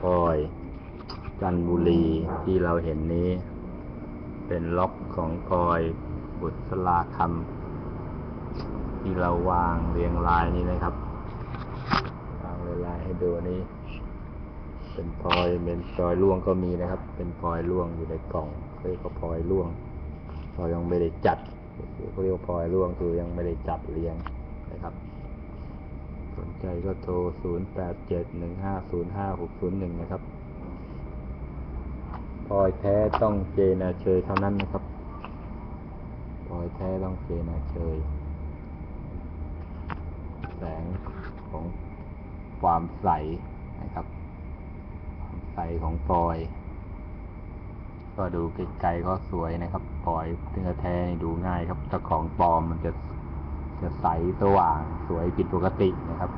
พลอยจันบุรีที่เราเห็นนี้ เป็นล็อกของพลอยบุษราคำที่เราวางเรียงรายนี้นะครับ วางเรียงรายให้ดูนี่เป็นพลอยเป็นพลอยร่วงก็มีนะครับ เป็นพลอยร่วงอยู่ในกล่องเรียกว่าพลอยร่วงเรายังไม่ได้จัดเขาเรียกว่าพลอยร่วงคือยังไม่ได้จัดเรียงนะครับ ใจก็โทร 0 8 7 1 5 0 5 6 0 1 นะครับ พลอยแท้ต้องเจนาเชยเท่านั้นนะครับ พลอยแท้ต้องเจนาเชย แสงของความใสนะครับ ความใสของพลอย ก็ดูไกลๆก็สวยนะครับพลอยเนื้อแท้ดูง่ายครับ ถ้าของปลอมมันจะ จะใสสว่างสวยผิดปกตินะครับ